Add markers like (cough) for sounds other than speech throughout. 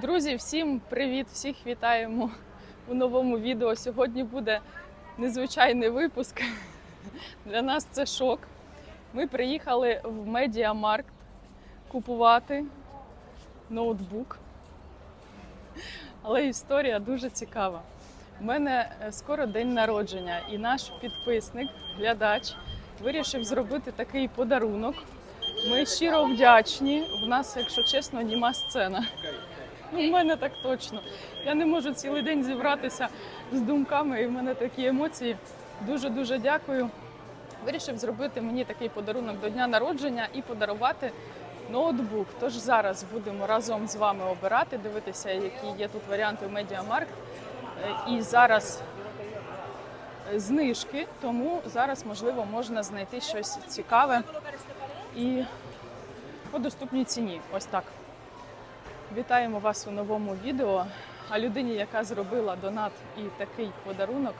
Друзі, всім привіт! Всіх вітаємо у новому відео. Сьогодні буде незвичайний випуск. Для нас це шок. Ми приїхали в Медіамаркт купувати ноутбук. Але історія дуже цікава. У мене е, скоро день народження, і наш підписник, глядач, вирішив зробити такий подарунок. Ми щиро вдячні. В нас, якщо чесно, німа сцена. (laughs) В мене так точно. Я не можу цілий день зібратися з думками, і в мене такі емоції. Дуже дуже дякую. Вирішив зробити мені такий подарунок до дня народження і подарувати ноутбук. Тож зараз будемо разом з вами обирати, дивитися, які є тут варіанти у Медіамаркт. І зараз знижки, тому зараз можливо можна знайти щось цікаве і по доступній ціні. Ось так. Вітаємо вас у новому відео. А людині, яка зробила донат і такий подарунок,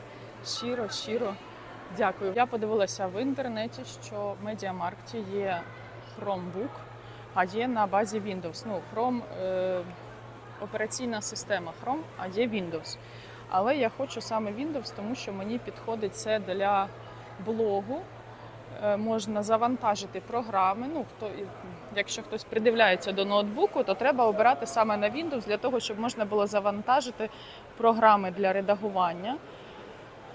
щиро, щиро дякую. Я подивилася в інтернеті, що в Медіамаркті є Chromebook, а є на базі Windows. Ну, Chrome е, операційна система Chrome, а є Windows. Але я хочу саме Windows, тому що мені підходить це для блогу. Е, Можна завантажити програми. Ну, хто, якщо хтось придивляється до ноутбуку, то треба обирати саме на Windows для того, щоб можна було завантажити програми для редагування.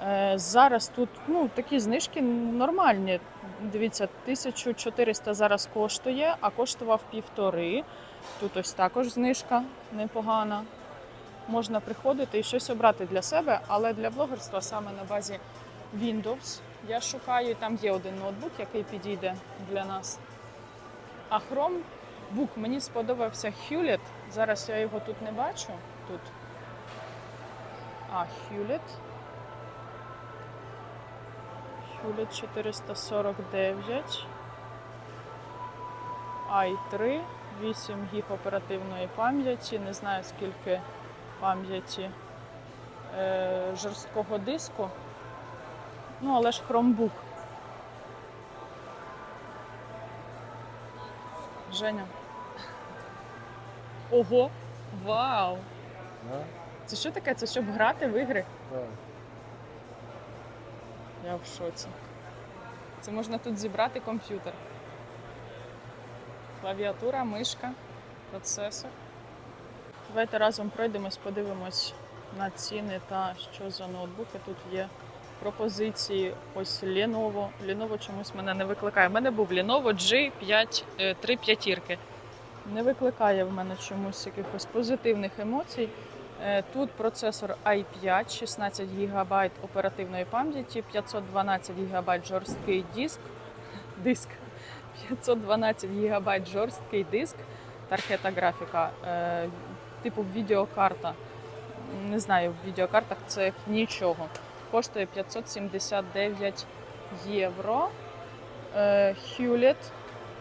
Е, Зараз тут ну, такі знижки нормальні. Дивіться, 1400 зараз коштує, а коштував півтори. Тут ось також знижка непогана. Можна приходити і щось обрати для себе, але для блогерства саме на базі Windows. Я шукаю, там є один ноутбук, який підійде для нас. А Chromebook мені сподобався Hewlett. Зараз я його тут не бачу. Тут. А, Hewlett. Hewlett 449. i3, 8 гіг оперативної пам'яті. Не знаю скільки пам'яті е, жорсткого диску. Ну, але ж Chromebook. Женя. (laughs) Ого! Вау! Да? Це що таке? Це щоб грати в ігри? Так. Я в шоці. Це можна тут зібрати комп'ютер. Клавіатура, мишка, процесор. Давайте разом пройдемось, подивимось на ціни та що за ноутбуки. Тут є пропозиції. Ось Lenovo. Lenovo чомусь мене не викликає. У мене був Lenovo G5 е, 3 п'ятірки. Не викликає в мене чомусь якихось позитивних емоцій. Е, Тут процесор i5, 16 ГБ оперативної пам'яті, 512 ГБ жорсткий диск. Диск. 512 ГБ жорсткий диск, тархета графіка, е, типу відеокарта. Не знаю, в відеокартах це нічого. Коштує 579 євро. Е, Hewlett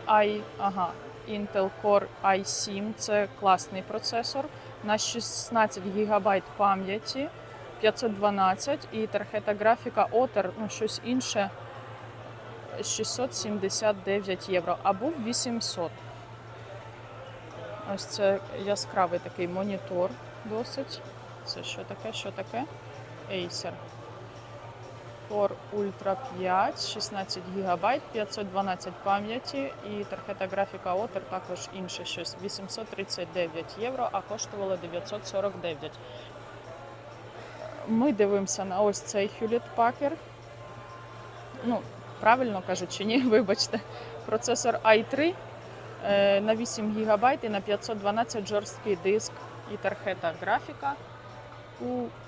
i, ага, Intel Core i7 це класний процесор на 16 ГБ пам'яті, 512 і тархета графіка Otter, ну щось інше 679 євро або 800. Ось це яскравий такий монітор досить. Це що таке? Що таке? Acer. Core Ultra 5, 16 ГБ, 512 пам'яті і тархета графіка Otter також інше щось 839 євро, а коштувало 949. Ми дивимося на ось цей Hewlett Packard. Ну, правильно кажу чи ні, (laughs) вибачте. Процесор i3 е, на 8 ГБ і на 512 жорсткий диск і тархета графіка.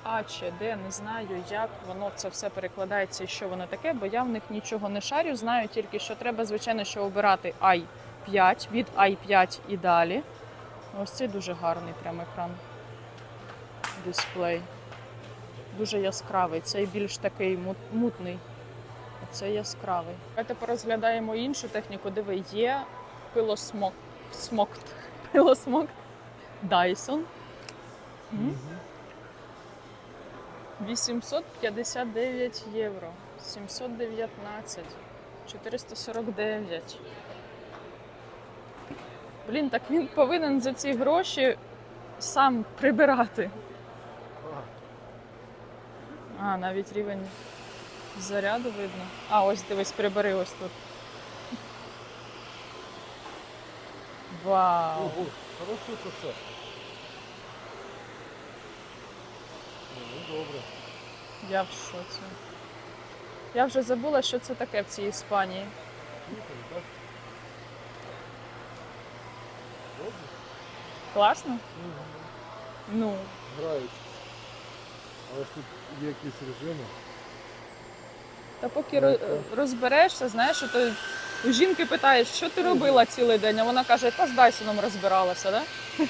А чи не знаю, як воно це все перекладається і що воно таке, бо я в них нічого не шарю. Знаю тільки, що треба, звичайно, що обирати i5 від i5 і далі. Ось цей дуже гарний прям екран. Дисплей. Дуже яскравий. Цей більш такий мутний. Це яскравий. Давайте порозглядаємо іншу техніку. Диви, є пилосмок. Смокт. (laughs) Пилосмокт. Dyson. М? 859 євро, 719, 449. Блін, так він повинен за ці гроші сам прибирати. А, навіть рівень заряду видно. А, ось дивись, прибери ось тут. Вау! хорошо це. Добре. Я в шоці. Я вже забула, що це таке в цій Іспанії. Слухай, так? Добре? Класно? Мгм. Ну, Грають. Але ж тут є якісь режими. та поки ро- розберешся, знаєш, то у жінки питаєш, що ти робила цілий день, а вона каже, та з Дайсоном розбиралася, да? (laughs)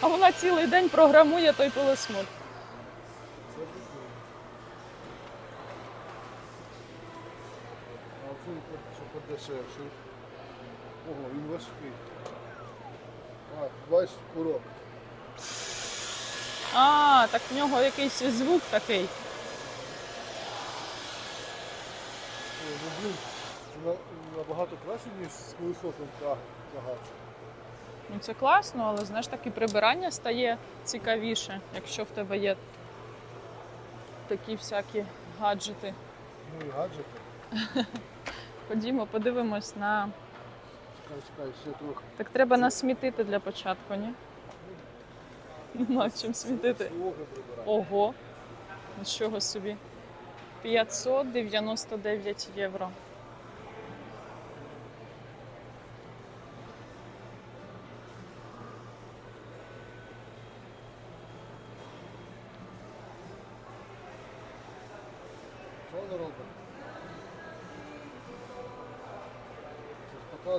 А вона цілий день програмує той пилосмок. Це прикольно. А цей, що подешевший. Ого, він важкий. А, бачиш, курок. А, так в нього якийсь звук такий. О, ну блін, набагато краще, ніж з пилососом тяг- тягатися. Ну це класно, але знаєш, так і прибирання стає цікавіше, якщо в тебе є такі всякі гаджети. Ну і гаджети. (laughs) Ходімо, подивимось на. Чекай, чекай, ще трохи. Так треба насмітити для початку, ні? Нема чим смітити. Ого, нічого собі. 599 євро.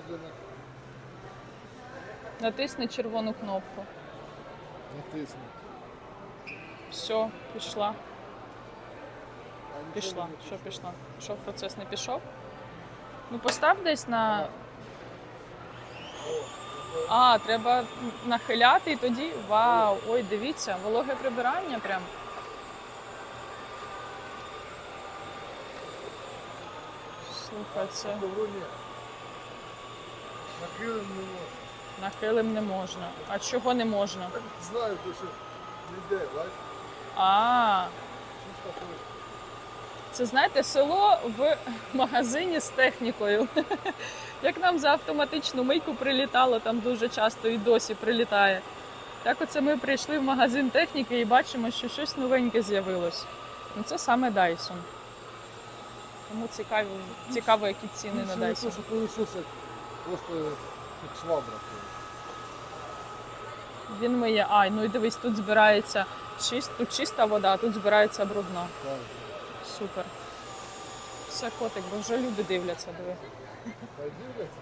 Щось Натисни червону кнопку. натисни. Все, пішла. Пішла. Що пішла? Що процес не пішов? Ну постав десь на. А, треба нахиляти і тоді. Вау! Ой, дивіться, вологе прибирання прям. Слухай, це На килим не можна. на килим не можна. А чого не можна? Знаю, то що не йде, бачиш? А, Чисто таке. Це знаєте, село в магазині з технікою. (laughs) Як нам за автоматичну мийку прилітало там дуже часто і досі прилітає. Так оце ми прийшли в магазин техніки і бачимо, що щось новеньке з'явилось. Ну це саме Dyson. Тому цікаво, цікаво які ціни на Більше Dyson. що просто як швабра. Він миє. Ай, ну і дивись, тут збирається чист, тут чиста вода, а тут збирається брудна. Так. Супер. Все котик, бо вже люди дивляться, диви. Хай дивляться.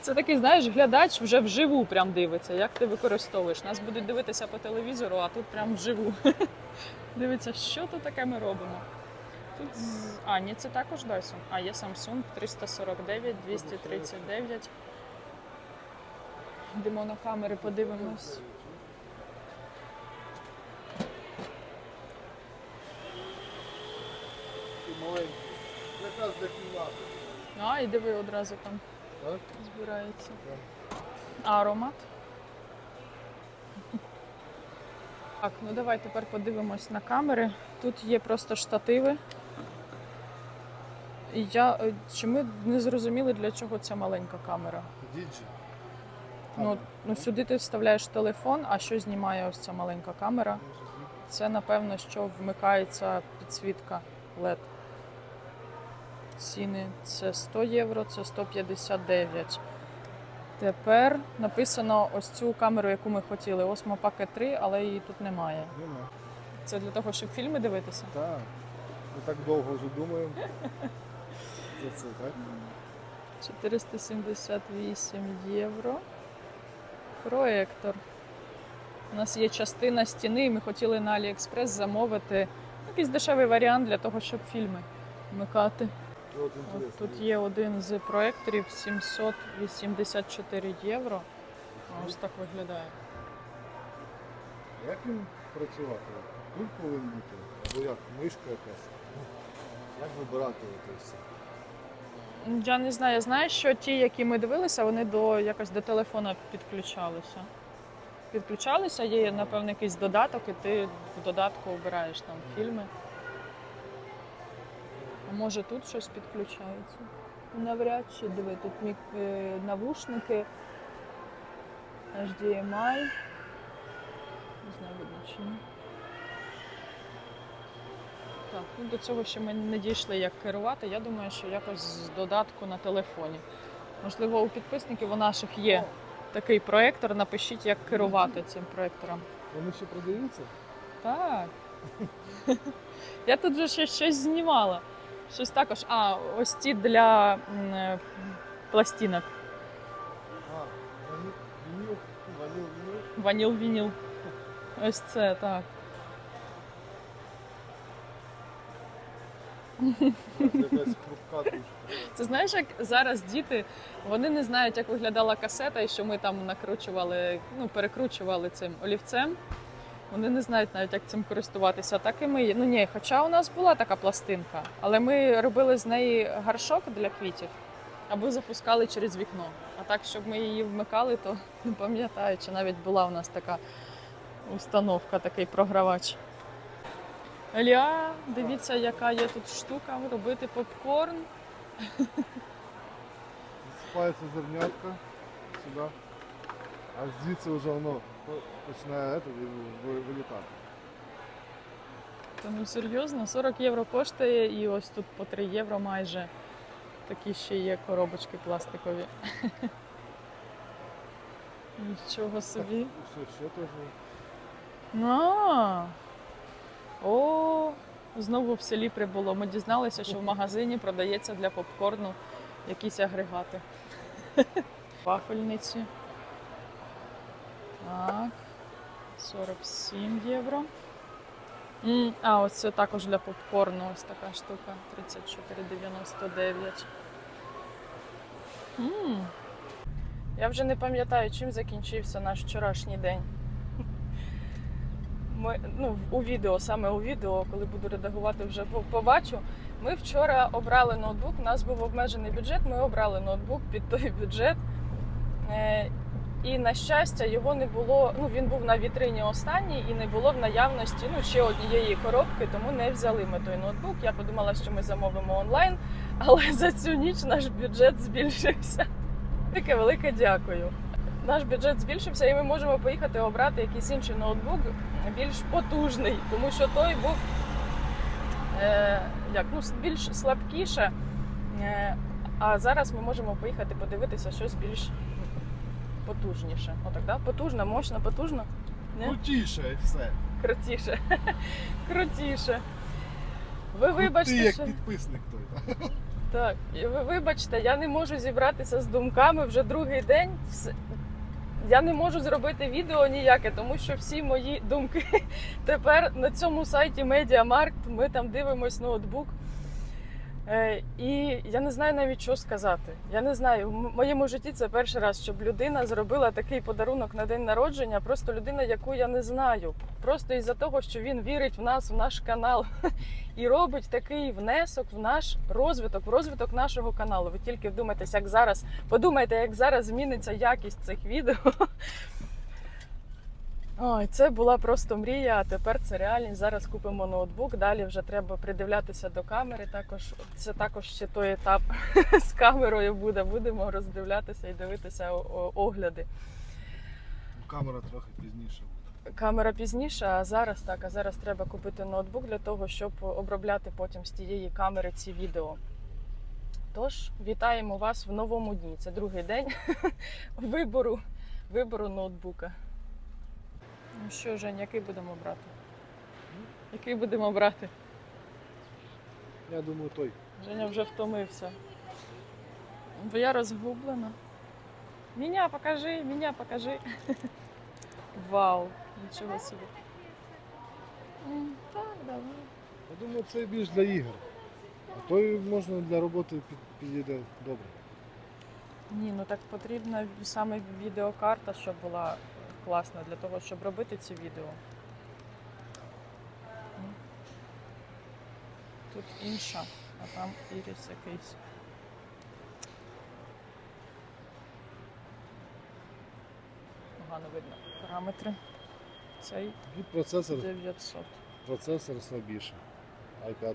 Це такий, знаєш, глядач вже вживу прям дивиться, як ти використовуєш. Нас будуть дивитися по телевізору, а тут прям вживу. (laughs) Дивиться, що тут таке ми робимо. Тут з- а, ні, це також Dyson. А, є Samsung 349, 239. Йдемо на камери, подивимось. А, і диви одразу там Так? збирається. А аромат? Так, ну давай тепер подивимось на камери. Тут є просто штативи. І я е, чи ми не зрозуміли, для чого ця маленька камера? Діджі. Ну, ну сюди ти вставляєш телефон, а що знімає ось ця маленька камера? Це напевно, що вмикається підсвітка LED. Ціни це 100 євро, це 159. Тепер написано ось цю камеру, яку ми хотіли. Osmo Pocket 3, але її тут немає. Нема. Це для того, щоб фільми дивитися. Так. Ми так довго вже думаємо. (laughs) За це, так? 478 євро. Проектор. У нас є частина стіни, і ми хотіли на AliExpress замовити якийсь дешевий варіант для того, щоб фільми вмикати. От От тут є один з проекторів 784 євро. Ось так виглядає. Як він працювати? Тут повинен бути. Або як? Мишка якась. Як вибирати це все? Я не знаю, я знаю, що ті, які ми дивилися, вони до якось до телефона підключалися. Підключалися, є, напевно, якийсь додаток, і ти в додатку обираєш там фільми. А може тут щось підключається? Навряд чи диви, тут мік... е, навушники, HDMI. Не знаю, видно чи ні. Так, ну до цього ще ми не дійшли, як керувати. Я думаю, що якось з додатку на телефоні. Можливо, у підписників у наших є такий проєктор. Напишіть, як керувати цим проєктором. Вони ще продаються? Так. (laughs) Я тут вже ще щось знімала. Щось також. А, ось ці для м, е, пластинок. А, ваніл, ваніл, вініл. Ваніл-вініл. Ось це так. Це знаєш, як зараз діти вони не знають, як виглядала касета, і що ми там накручували, ну перекручували цим олівцем. Вони не знають навіть, як цим користуватися. Так і ми. Ну ні, хоча у нас була така пластинка, але ми робили з неї гаршок для квітів або запускали через вікно. А так, щоб ми її вмикали, то (laughs) не пам'ятаю, чи навіть була у нас така установка, такий програвач. Ілля, дивіться, яка є тут штука робити попкорн. Засипається зернятка сюди. А звідси вже воно по- починає ви- вилітати. Та ну серйозно, 40 євро коштує і ось тут по 3 євро майже такі ще є коробочки пластикові. (laughs) Нічого собі. Все, ще теж. А, О, знову в селі прибуло. Ми дізналися, що в магазині продається для попкорну якісь агрегати. (laughs) Вафельниці. Так. 47 євро. А, ось це також для попкорну. Ось така штука. 34,99. М. Я вже не пам'ятаю, чим закінчився наш вчорашній день. Ми, ну, у відео, саме у відео, коли буду редагувати, вже побачу. Ми вчора обрали ноутбук. У нас був обмежений бюджет. Ми обрали ноутбук під той бюджет. Е, і на щастя, його не було. Ну він був на вітрині останній і не було в наявності ну, ще однієї коробки, тому не взяли ми той ноутбук. Я подумала, що ми замовимо онлайн, але (laughs) за цю ніч наш бюджет збільшився. Таке велике дякую. Наш бюджет збільшився, і ми можемо поїхати обрати якийсь інший ноутбук більш потужний, тому що той був е, як, ну, більш слабкіше. Е, а зараз ми можемо поїхати подивитися щось більш потужніше. Отак, да? Потужно, мощно, потужно. Ні? Крутіше і все. Крутіше. (laughs) Крутіше. Ви Ти вибачте, як що... підписник той. Так, ви вибачте, я не можу зібратися з думками вже другий день. Я не можу зробити відео ніяке, тому що всі мої думки (laughs) тепер на цьому сайті Медіамаркт. Ми там дивимось ноутбук. Е, І я не знаю навіть що сказати. Я не знаю. В моєму житті це перший раз, щоб людина зробила такий подарунок на день народження. Просто людина, яку я не знаю. Просто із-за того, що він вірить в нас, в наш канал, (laughs) і робить такий внесок в наш розвиток, в розвиток нашого каналу. Ви тільки вдумайтесь, як зараз подумайте, як зараз зміниться якість цих відео. (laughs) Ой, це була просто мрія, а тепер це реальність. Зараз купимо ноутбук. Далі вже треба придивлятися до камери. Також це також ще той етап (laughs) з камерою буде. Будемо роздивлятися і дивитися огляди. Камера трохи пізніше буде. Камера пізніше, а зараз так. А зараз треба купити ноутбук для того, щоб обробляти потім з тієї камери ці відео. Тож, вітаємо вас в новому дні. Це другий день (laughs) вибору, вибору ноутбука. Ну що, Жень, який будемо брати? Який будемо брати? Я думаю, той. Женя вже втомився. Бо я розгублена. Меня покажи, меня покажи. (laughs) Вау, нічого собі. М, Так, давай. Я думаю, це більш для ігор. А той можна для роботи під- підійде добре. Ні, ну так потрібна саме відеокарта, щоб була класно для того, щоб робити ці відео. Ну. Тут інша, а там іріс якийсь. Погано видно параметри. Цей І процесор, 900. процесор слабіший. i5.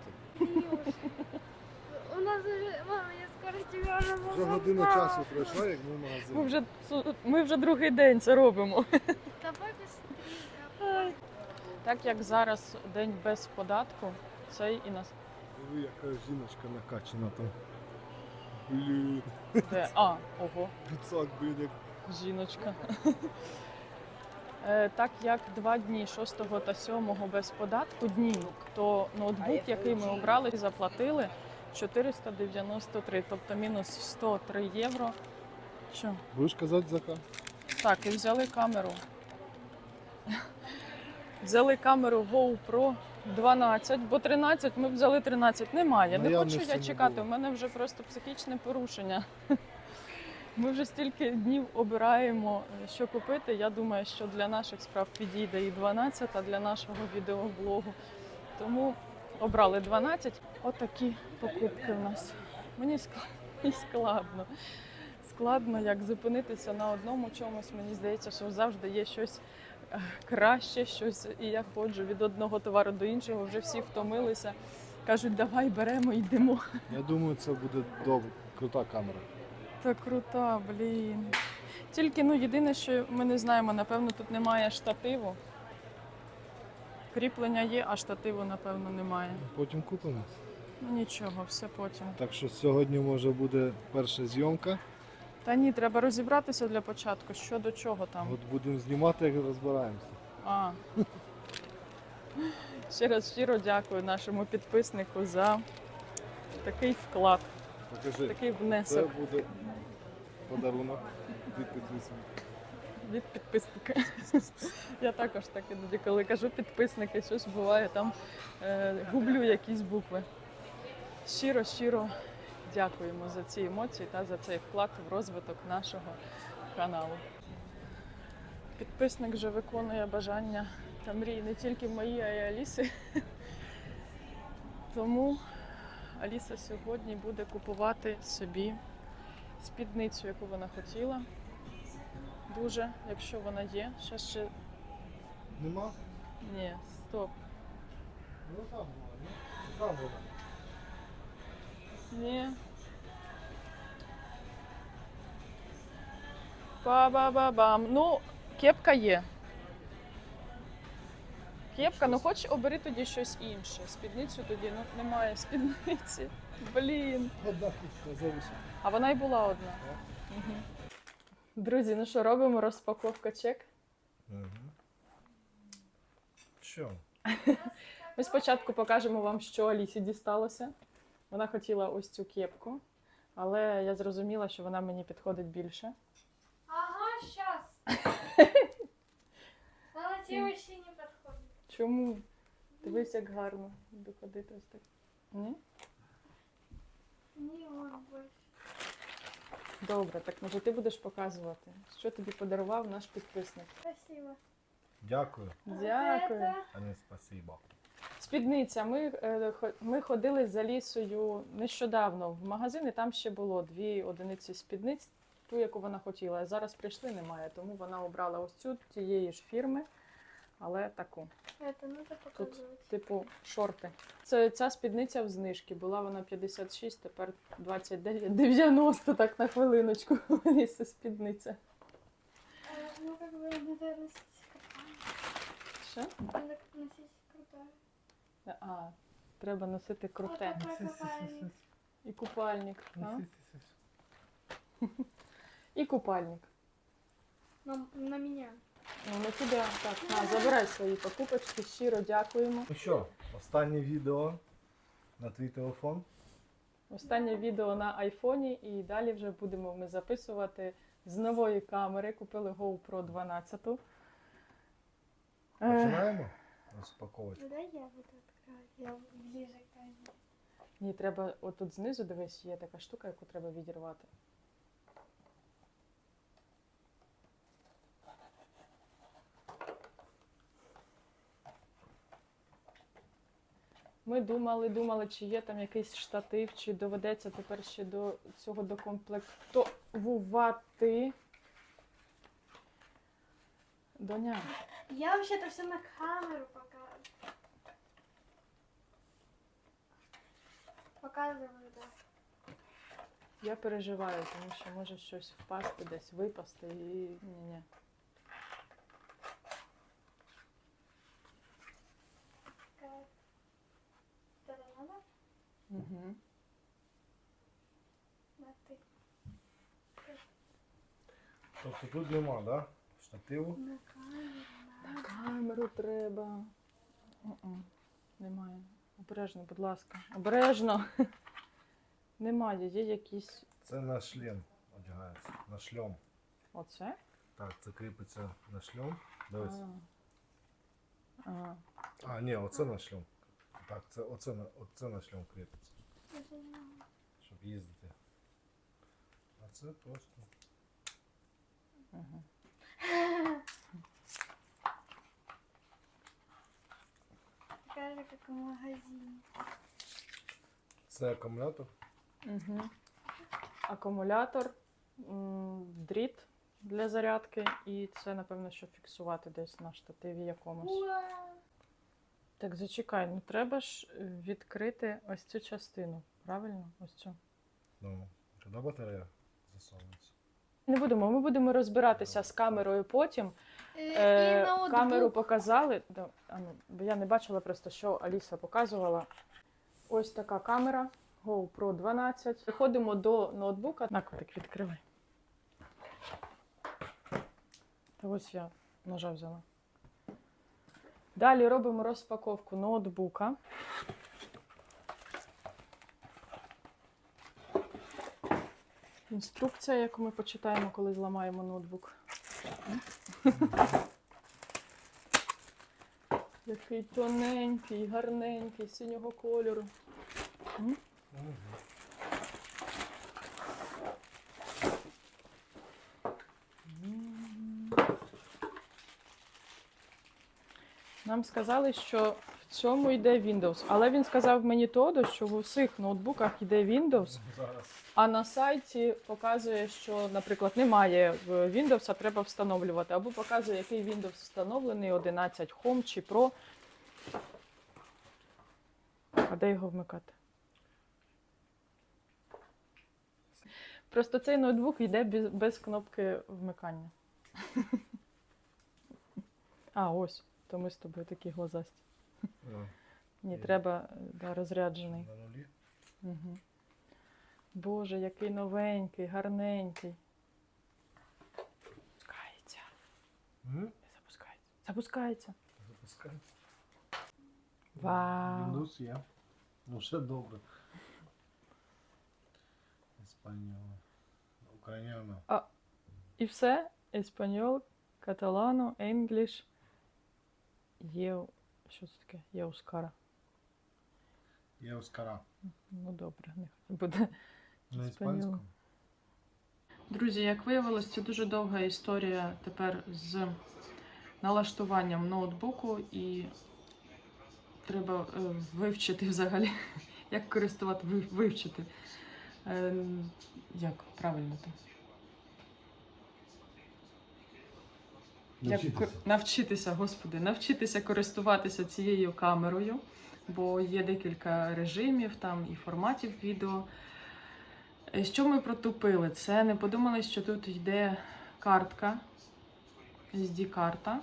У нас уже, мама, я скоро тебя уже Вже година часу пройшла, як ми в Ми магазині. вже, ми вже другий день це робимо. Давай быстрее. Так як зараз день без податку, цей і нас. Диви, яка жіночка накачана там. Блін, Де? А, ого, піцак, блін, як жіночка. Е, Так як два дні 6 та 7 без податку днів, то ноутбук, який ми обрали, і заплатили 493, тобто мінус 103 євро. Що? Будеш казати зака? Так, і взяли камеру. Взяли камеру GoPro 12, бо 13 ми взяли 13. Немає. Не хочу я чекати. У мене вже просто психічне порушення. Ми вже стільки днів обираємо, що купити. Я думаю, що для наших справ підійде і 12, а для нашого відеоблогу. Тому обрали 12. Отакі покупки у нас. (laughs) Мені складно. Складно як зупинитися на одному чомусь. Мені здається, що завжди є щось е, краще, щось, і я ходжу від одного товару до іншого. Вже всі втомилися. Кажуть, давай беремо, йдемо. Я думаю, це буде добре. Крута камера. Та крута, блін. Тільки ну єдине, що ми не знаємо, напевно, тут немає штативу. Кріплення є, а штативу, напевно, немає. Потім купимо. Ну нічого, все потім. Так що сьогодні може буде перша зйомка. Та ні, треба розібратися для початку, що до чого там. От будемо знімати, як розбираємося. А. Ще раз щиро дякую нашому підписнику за такий вклад, Покажи. такий Це внесок буде подарунок від підписників. від підписника. Я також так іноді, коли кажу підписники, щось буває, там е, гублю якісь букви. Щиро, щиро дякуємо за ці емоції та за цей вклад в розвиток нашого каналу. Підписник вже виконує бажання та мрії не тільки мої, а й Аліси. Тому Аліса сьогодні буде купувати собі спідницю, яку вона хотіла. Дуже, якщо вона є. Ще ще. Нема? Ні, стоп. Ну там була, ні? Там вона. Ні. Ба-ба-ба-бам. Ну, кепка є. Кепка, ну хоч обери тоді щось інше. Спідницю тоді, ну немає спідниці. Блін. Одна кучка залишила. А вона й була одна. Угу. Друзі, ну що, робимо розпаковка чек. Що? Ми спочатку покажемо вам, що Алісі дісталося. Вона хотіла ось цю кепку, але я зрозуміла, що вона мені підходить більше. Ага, сейчас. Она тебе вообще не подходит. Чому? Дивись, як гарно буду ходити ось так. Ні? Не он больше. Добре, так може ти будеш показувати, що тобі подарував наш підписник. Спасибо. Дякую, Дякую. А не спасибо. Спідниця. Ми, е, хо- ми ходили за лісою нещодавно в магазин, і там ще було дві одиниці спідниць, ту, яку вона хотіла. Зараз прийшли, немає, тому вона обрала ось цю тієї ж фірми, але таку. Это надо показывать. Типу шорти. Це ця спідниця в знижці. Була вона 56, тепер 29, 90, так на хвилиночку. (laughs) Ліса спідниця. А, Ну, как бы надо носить крутая. Що? Крутая. А, треба носити круте. Вот. І купальник. А? І купальник. На, на меня. Ну, на тебе так, на, забирай свої покупочки, щиро дякуємо. Ну що, останнє відео на твій телефон. Останнє відео на айфоні, і далі вже будемо ми записувати з нової камери. Купили GoPro 12. Е, Починаємо розпаковочку. Да, я буду открывать. Я ближе к камере. Ні, треба отут знизу, дивись, є така штука, яку треба відірвати. Ми думали, думали, чи є там якийсь штатив, чи доведеться тепер ще до цього докомплектувати. Доня. Я вообще-то все на камеру показываю. Показываю, да. Я переживаю, тому що може щось впасти, десь випасти і ні-ні. Угу. Тобто тут нема, да? Штативу. На камеру, на. Камеру треба. М-м, Немає. Обережно, будь ласка. Обережно. (laughs) Немає, є якісь. Це на шлем одягається. На шльом. Оце? Так, це кріпиться на шльом. Дивись. А. А. Ні, оце на шльом. Так, це оце на оце на шльом кріпиться, щоб їздити. А це просто. Угу. (laughs) Покажи, как в магазине. Це акумулятор. Угу. Акумулятор, м, дріт для зарядки, і це, напевно, що фіксувати десь на штативі якомусь. Ура! Так, зачекай, ну треба ж відкрити ось цю частину. Правильно? Ось цю. Ну, туди батарея засовується. Не будемо, ми будемо розбиратися з камерою потім. Э, Е, ноутбук. камеру показали. Да, а ну, бо я не бачила просто, що Аліса показувала. Ось така камера GoPro 12. Приходимо до ноутбука. На котик відкривай. Та ось я ножа взяла. Далі робимо розпаковку ноутбука. Інструкція, яку ми почитаємо, коли зламаємо ноутбук. Який тоненький, гарненький, синього кольору. Нам сказали, що в цьому йде Windows. Але він сказав мені Тодо, що в усіх ноутбуках йде Windows, а на сайті показує, що, наприклад, немає в Windows, а треба встановлювати. Або показує, який Windows встановлений, 11 Home чи Pro. А де його вмикати? Просто цей ноутбук йде без, без кнопки вмикання. (laughs) А, ось. То ми з тобою такі глазасті. Ні, треба е, да, розряджений. на нулі. Угу. Боже, який новенький, гарненький. Запускається. Не запускається. Запускається. Запускай. Вау. Windows є. Ну, все добре. Іспаньола. Україняна. І все. Еспаньол, каталано, енгліш. Є. Що це таке? Єускара. Є Оскара. Ну добре, нехай буде. На іспанському. Друзі, як виявилось, це дуже довга історія тепер з налаштуванням ноутбуку, і треба е, вивчити взагалі, (laughs) як користувати, вивчити. Е, Як правильно там? Як навчитися, господи, навчитися користуватися цією камерою, бо є декілька режимів там і форматів відео. Е, Що ми протупили? Це не подумали, що тут йде картка, SD-карта.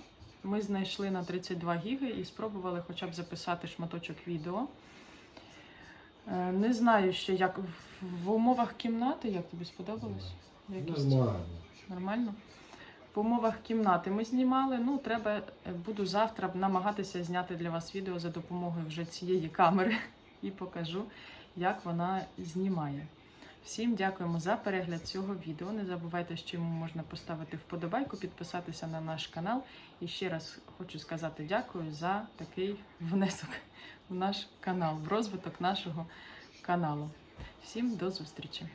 Ми знайшли на 32 гіги і спробували хоча б записати шматочок відео. Е, Не знаю ще, як в- умовах кімнати, як тобі сподобалось? Якість? Нормально. Нормально? В умовах кімнати ми знімали. Ну, треба, е, буду завтра намагатися зняти для вас відео за допомогою вже цієї камери (laughs) і покажу, як вона знімає. Всім дякуємо за перегляд цього відео. Не забувайте, що йому можна поставити вподобайку, підписатися на наш канал. І ще раз хочу сказати дякую за такий внесок в наш канал, в розвиток нашого каналу. Всім до зустрічі!